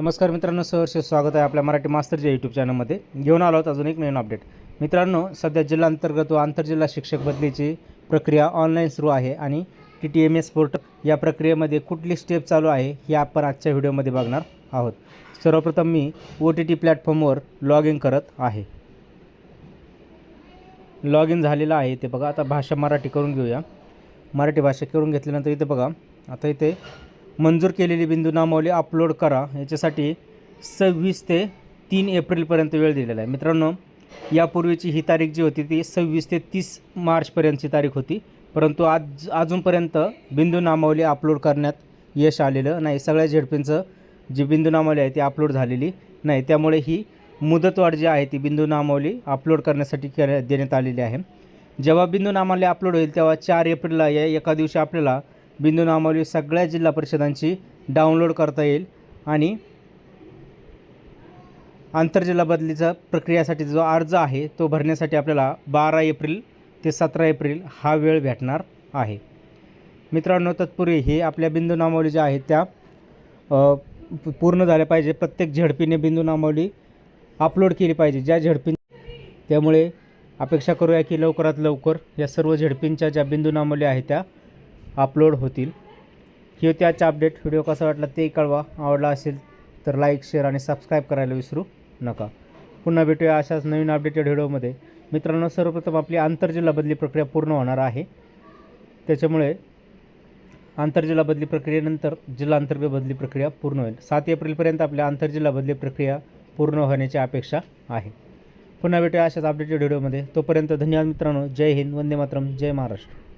नमस्कार मित्रांनो सहर्ष स्वागत आहे आपल्या मराठी मास्तरच्या यूट्यूब चॅनलमध्ये घेऊन आलो आहोत अजून एक नवीन अपडेट मित्रांनो सध्या जिल्हा अंतर्गत व आंतरजिल्हा शिक्षक बदलीची प्रक्रिया ऑनलाईन सुरू आहे आणि T T M S port या प्रक्रियेमध्ये कुठली स्टेप चालू आहे हे आपण आजच्या व्हिडिओमध्ये बघणार आहोत. सर्वप्रथम मी ओ टी टी प्लॅटफॉर्मवर लॉग इन करत आहे. लॉग इन झालेलं आहे ते बघा. आता भाषा मराठी करून घेऊया. मराठी भाषा करून घेतल्यानंतर इथे बघा. आता इथे मंजूर केलेली बिंदू नामावली अपलोड करा. याच्यासाठी सव्वीस ते तीन एप्रिलपर्यंत वेळ दिलेला आहे. मित्रांनो यापूर्वीची ही तारीख जी होती ती सव्वीस ते तीस मार्चपर्यंतची तारीख होती. परंतु आज अजूनपर्यंत बिंदू नामावली अपलोड करण्यात यश आलेलं नाही. सगळ्या झेडपींचं जी बिंदू नामावली आहे ती अपलोड झालेली नाही. त्यामुळे ही मुदतवाढ जी आहे ती बिंदू नामावली अपलोड करण्यासाठी केल्या देण्यात आलेली आहे. जेव्हा बिंदू नामावली अपलोड होईल तेव्हा चार एप्रिलला या एका दिवशी आपल्याला बिंदू नामावली सगळ्या जिल्हा परिषदांची डाउनलोड करता येईल आणि आंतरजिल्हा बदलीचा प्रक्रियासाठी जो अर्ज आहे तो भरण्यासाठी आपल्याला बारा एप्रिल ते सतरा एप्रिल हा वेळ भेटणार आहे. मित्रांनो तत्पूर्वी हे आपल्या बिंदू नामावली ज्या आहेत त्या पूर्ण झाल्या पाहिजे. प्रत्येक झडपीने बिंदू नामावली अपलोड केली पाहिजे. ज्या झडपी त्यामुळे अपेक्षा करूया की लवकरात लवकर या सर्व झडपींच्या ज्या बिंदू नामावली आहेत त्या अपलोड होतील. ही होती अपडेट व्हिडिओ कसा वाटला ते कळवा. आवडला असेल तर लाईक शेअर आणि सबस्क्राईब करायला विसरू नका. पुन्हा भेटूया अशाच नवीन अपडेटेड व्हिडिओमध्ये. मित्रांनो सर्वप्रथम आपली आंतरजिल्हा बदली प्रक्रिया पूर्ण होणार आहे. त्याच्यामुळे आंतरजिल्हा बदली प्रक्रियेनंतर जिल्हा अंतर्गत बदली प्रक्रिया पूर्ण होईल. सात एप्रिलपर्यंत आपल्या आंतरजिल्हा बदली प्रक्रिया पूर्ण होण्याची अपेक्षा आहे. पुन्हा भेटूया अशाच अपडेटेड व्हिडिओमध्ये. तोपर्यंत धन्यवाद मित्रांनो. जय हिंद. वंदे मातरम. जय महाराष्ट्र.